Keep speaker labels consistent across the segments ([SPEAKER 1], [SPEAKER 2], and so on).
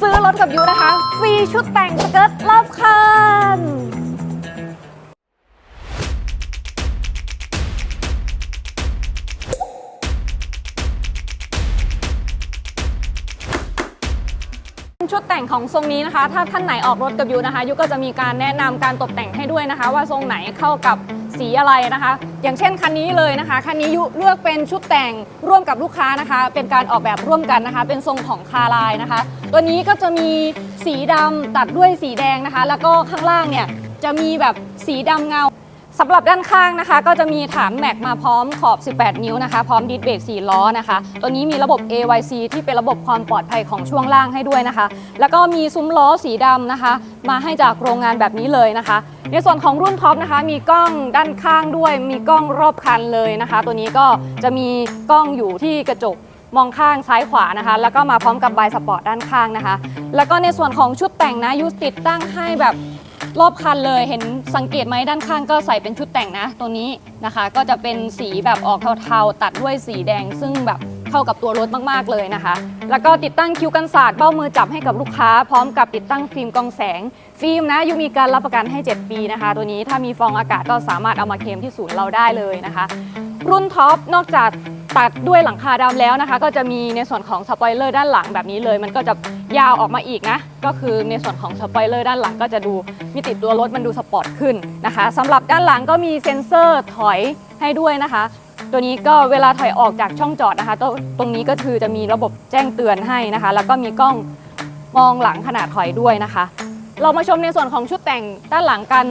[SPEAKER 1] ซื้อรถกับยูนะคะฟรีชุดแต่งสเกิร์ตรอบคันชุดแต่งของทรงนี้นะคะ ถ้าท่านไหนออกรถกับยูนะคะยูก็จะมีการแนะนำการตกแต่งให้ด้วยนะคะ ว่าทรงไหนเข้ากับ สีอะไรนะคะ อย่างเช่นคันนี้เลยนะคะคันนี้ยุเลือกเป็นชุดแต่งร่วมกับลูกค้านะคะ เป็นการออกแบบร่วมกันนะคะ เป็นทรงของคาลายนะคะ ตัวนี้ก็จะมีสีดำตัดด้วยสีแดงนะคะ แล้วก็ข้างล่างเนี่ยจะมีแบบสีดำเงา สำหรับด้านข้างนะคะ ก็จะมีฐานแม็กมาพร้อมขอบ 18 นิ้วนะคะ พร้อมดิสเบรก4ล้อนะคะ ตัวนี้มีระบบ AYC ที่เป็นระบบความปลอดภัยของช่วงล่างให้ด้วยนะคะ แล้วก็มีซุ้มล้อสีดำนะคะ มาให้จากโรงงานแบบนี้เลยนะคะ ในส่วนของรุ่นท็อปนะคะ มีกล้องด้านข้างด้วย มีกล้องรอบคันเลยนะคะ ตัวนี้ก็จะมีกล้องอยู่ที่กระจกมองข้างซ้ายขวานะคะ แล้วก็มาพร้อมกับบายสปอร์ตด้านข้างนะคะ แล้วก็ในส่วนของชุดแต่งนะยูสติดตั้งให้แบบ รอบคันเลยเห็นสังเกตไหมด้านข้างก็ใส่เป็นชุดแต่งนะตัวนี้นะคะ ก็จะเป็นสีแบบออกเทาๆ ตัดด้วยสีแดง ซึ่งแบบเข้ากับตัวรถมากๆเลยนะคะ แล้วก็ติดตั้งคิ้วกันศาสตร์เบ้ามือจับให้กับลูกค้า พร้อมกับติดตั้งฟิล์มกองแสง ฟิล์มนะยูมีการรับประกันให้ 7 ปีนะคะ ตัวนี้ถ้ามีฟองอากาศก็สามารถเอามาเคลมที่ศูนย์เราได้เลยนะคะ รุ่นท็อปนอกจาก ตัดด้วยหลังคาดำแล้วนะคะ ก็จะมีในส่วนของสปอยเลอร์ด้านหลังแบบนี้เลย มันก็จะยาวออกมาอีกนะ ก็คือในส่วนของสปอยเลอร์ด้านหลังก็จะดูมิติตัวรถมันดูสปอร์ตขึ้นนะคะสำหรับด้านหลังก็มีเซ็นเซอร์ถอยให้ด้วยนะคะ ตัวนี้ก็เวลาถอยออกจากช่องจอดนะคะตรตรงนี้ก็คือจะมีระบบแจ้งเตือนให้นะคะ แล้วก็มีกล้องมองหลังขนาดถอยด้วยนะคะ เรามาชมในส่วนของชุดแต่งด้านหลังกัน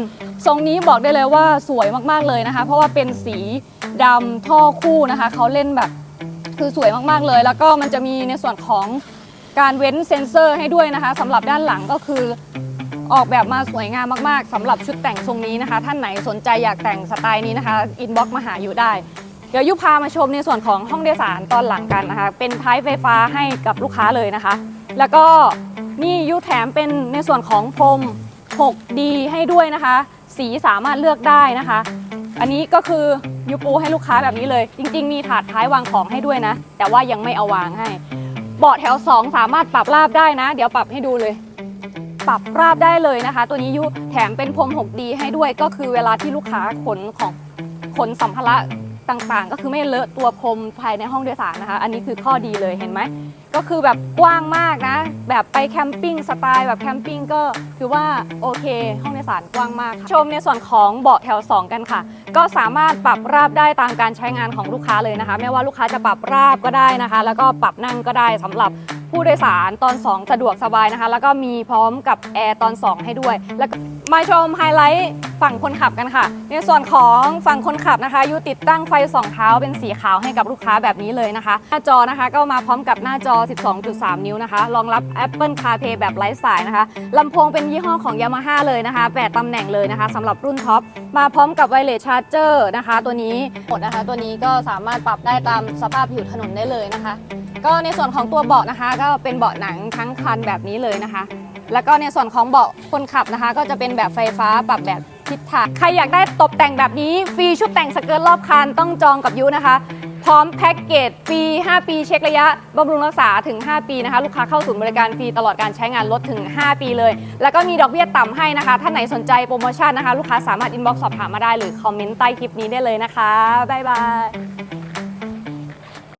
[SPEAKER 1] ทรงนี้บอกได้เลยว่าสวยมากๆเลยนะคะ เพราะว่าเป็นสีดำท่อคู่นะคะเขาเล่นแบบคือสวยมากๆเลย แล้วก็มันจะมีในส่วนของการเว้นเซ็นเซอร์ให้ด้วยนะคะสำหรับด้านหลังก็คือออกแบบมาสวยงามมากๆสำหรับชุดแต่งทรงนี้นะคะ ท่านไหนสนใจอยากแต่งสไตล์นี้นะคะอินบ็อกมาหาอยู่ได้ เดี๋ยวยุพามาชมในส่วนของห้องโดยสารตอนหลังกันนะคะ เป็นท้ายไฟฟ้าให้กับลูกค้าเลยนะคะ แล้วก็ นี่ยุแถมเป็นในส่วนของพรม 6D ให้ด้วยนะคะ สีสามารถเลือกได้นะคะ อันนี้ก็คือยุปูให้ลูกค้าแบบนี้เลย จริง ๆ มีถาดท้ายวางของให้ด้วยนะ แต่ว่ายังไม่เอาวางให้ เบาะแถว 2 สามารถปรับราบได้นะ เดี๋ยวปรับให้ดูเลย ปรับราบได้เลยนะคะ ตัวนี้ยุแถมเป็นพรม 6D ให้ด้วย ก็คือเวลาที่ลูกค้าขนของขนสัมภาระต่างๆ ก็คือไม่เลอะตัวพรมภายในห้องโดยสารนะคะ อันนี้คือข้อดีเลยเห็นไหม ก็คือแบบกว้างมากนะ แบบไปแคมปิ้งสไตล์แบบแคมปิ้งก็ถือว่าโอเค ห้องโดยสารกว้างมากค่ะชมในส่วนของเบาะแถว 2 กันค่ะ ก็สามารถปรับราบได้ตามการใช้งานของลูกค้าเลยนะคะ ไม่ว่าลูกค้าจะปรับราบก็ได้นะคะ แล้วก็ปรับนั่งก็ได้สำหรับผู้โดยสารตอน 2 สะดวกสบายนะคะ แล้วก็มีพร้อมกับแอร์ตอน 2 ให้ด้วย แล้วมาชมไฮไลท์ฝั่งคนขับกันค่ะ ในส่วนของฝั่งคนขับนะคะยูติดตั้งไฟสองเท้าเป็นสีขาวให้กับลูกค้าแบบนี้เลยนะคะ หน้าจอนะคะก็มาพร้อมกับหน้าจอ12.3 นิ้วนะคะ รองรับ Apple CarPlay แบบไร้สายนะคะลำโพงเป็นยี่ห้อของ Yamaha เลยนะคะ8ตำแหน่งเลยนะคะสำหรับรุ่นท็อป มาพร้อมกับไวเลสชาร์เจอร์นะคะ ตัวนี้หมดนะคะ ตัวนี้ก็สามารถปรับได้ตามสภาพผิวถนนได้เลยนะคะ ก็ในส่วนของตัวเบาะนะคะ ก็เป็นเบาะหนังทั้งคันแบบนี้เลยนะคะ แล้วก็ในส่วนของเบาะคนขับนะคะ ก็จะเป็นแบบไฟฟ้าปรับแบบทิศทางใครอยากได้ตกแต่งแบบนี้ฟรีชุดแต่งสเกิร์ตรอบคันต้องจองกับยูนะคะ พร้อมแพ็กเกจฟรี 5 ปีเช็คระยะบำรุงรักษาถึง 5 ปีนะคะ ลูกค้าเข้าศูนย์บริการฟรีตลอดการใช้งานลดถึง 5 ปีเลย แล้วก็มีดอกเบี้ยต่ำให้นะคะท่านไหนสนใจโปรโมชั่นนะคะ ลูกค้าสามารถอินบ็อกซ์สอบถามมาได้หรือคอมเมนต์ใต้คลิปนี้ได้เลยนะคะ บ๊ายบาย